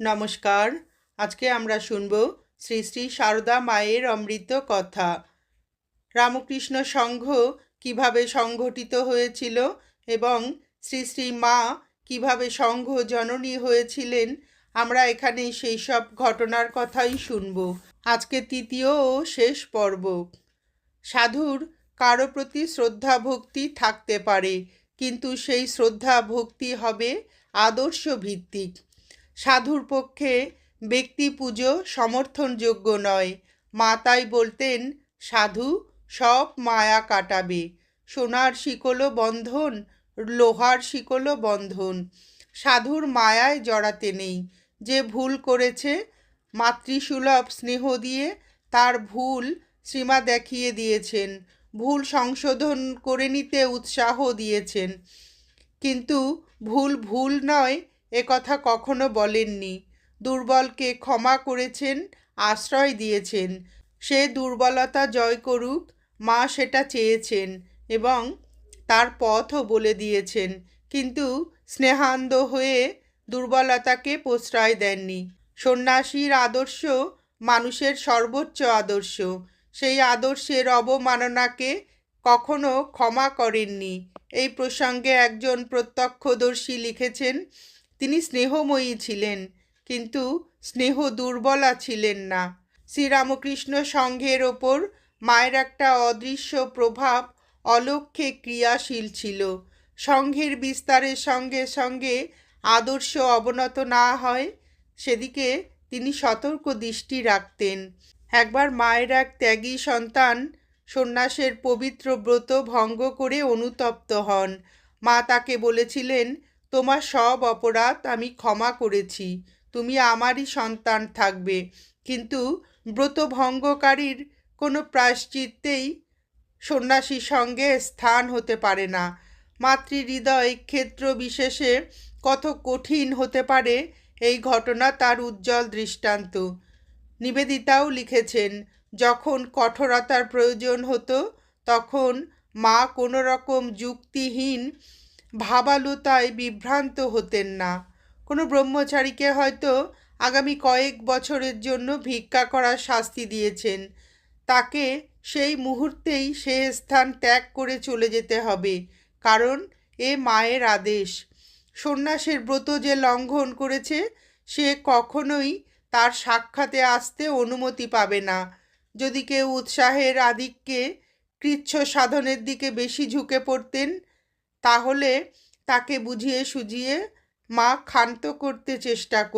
নমস্কার। আজকে আমরা শুনব শ্রী শ্রী সারদা মায়ের অমৃত কথা। রামকৃষ্ণ সংঘ কীভাবে সংঘটিত হয়েছিল এবং শ্রী শ্রী মা কীভাবে সংঘ জননী হয়েছিলেন, আমরা এখানে সেই সব ঘটনার কথাই শুনব। আজকে তৃতীয় ও শেষ পর্ব। সাধুর কারও প্রতি শ্রদ্ধা ভক্তি থাকতে পারে, কিন্তু সেই শ্রদ্ধা ভক্তি হবে আদর্শ ভিত্তিক। সাধুর পক্ষে ব্যক্তি পুজো সমর্থনযোগ্য নয়। মা তাই বলতেন, সাধু সব মায়া কাটাবে। সোনার শিকলও বন্ধন, লোহার শিকলও বন্ধন। সাধুর মায়ায় জড়াতে নেই। যে ভুল করেছে, মাতৃসুলভ স্নেহ দিয়ে তার ভুল শ্রীমা দেখিয়ে দিয়েছেন। ভুল সংশোধন করে নিতে উৎসাহ দিয়েছেন। কিন্তু ভুল ভুল নয় এ কথা কখনো বলেননি। দুর্বলকে ক্ষমা করেছেন, আশ্রয় দিয়েছেন। সে দুর্বলতা জয় করুক, মা সেটা চেয়েছেন এবং তার পথও বলে দিয়েছেন। কিন্তু স্নেহান্ধ হয়ে দুর্বলতাকে প্রশ্রয় দেননি। সন্ন্যাসীর আদর্শ মানুষের সর্বোচ্চ আদর্শ। সেই আদর্শের অবমাননাকে কখনো ক্ষমা করেননি। এই প্রসঙ্গে একজন প্রত্যক্ষদর্শী লিখেছেন তিনি স্নেহময়ী ছিলেন, কিন্তু স্নেহ দুর্বলা ছিলেন না। শ্রীরামকৃষ্ণ সংঘের ওপর মায়ের একটা অদৃশ্য প্রভাব অলক্ষ্যে ক্রিয়াশীল ছিল। সংঘের বিস্তারের সঙ্গে সঙ্গে আদর্শ অবনত না হয়, সেদিকে তিনি সতর্ক দৃষ্টি রাখতেন। একবার মায়ের এক ত্যাগী সন্তান সন্ন্যাসের পবিত্র ব্রত ভঙ্গ করে অনুতপ্ত হন। মা তাকে বলেছিলেন তোমার সব অপরাধ আমি ক্ষমা করেছি। তুমি আমারই সন্তান থাকবে। কিন্তু ব্রত ভঙ্গকারীর কোনো প্রায়শ্চিত্তেই সন্ন্যাসীর সঙ্গে স্থান হতে পারে না। মাতৃহৃদয় ক্ষেত্র বিশেষে কত কঠিন হতে পারে এই ঘটনা তার উজ্জ্বল দৃষ্টান্ত। নিবেদিতাও লিখেছেন, যখন কঠোরতার প্রয়োজন হতো, তখন মা কোনো রকম যুক্তিহীন ভাবালুতায় বিভ্রান্ত হতেন না। কোনো ব্রহ্মচারীকে হয়তো আগামী কয়েক বছরের জন্য ভিক্ষা করার শাস্তি দিয়েছেন। তাকে সেই মুহূর্তেই সে স্থান ত্যাগ করে চলে যেতে হবে, কারণ এ মায়ের আদেশ। সন্ন্যাসের ব্রত যে লঙ্ঘন করেছে, সে কখনোই তার সাক্ষাতে আসতে অনুমতি পাবে না। যদি কেউ উৎসাহের আধিক্যে কৃচ্ছ সাধনের দিকে বেশি ঝুঁকে পড়তেন তাহলে তাকে বুঝিয়ে সুঝিয়ে মা ক্ষান্ত করতে চেষ্টা কর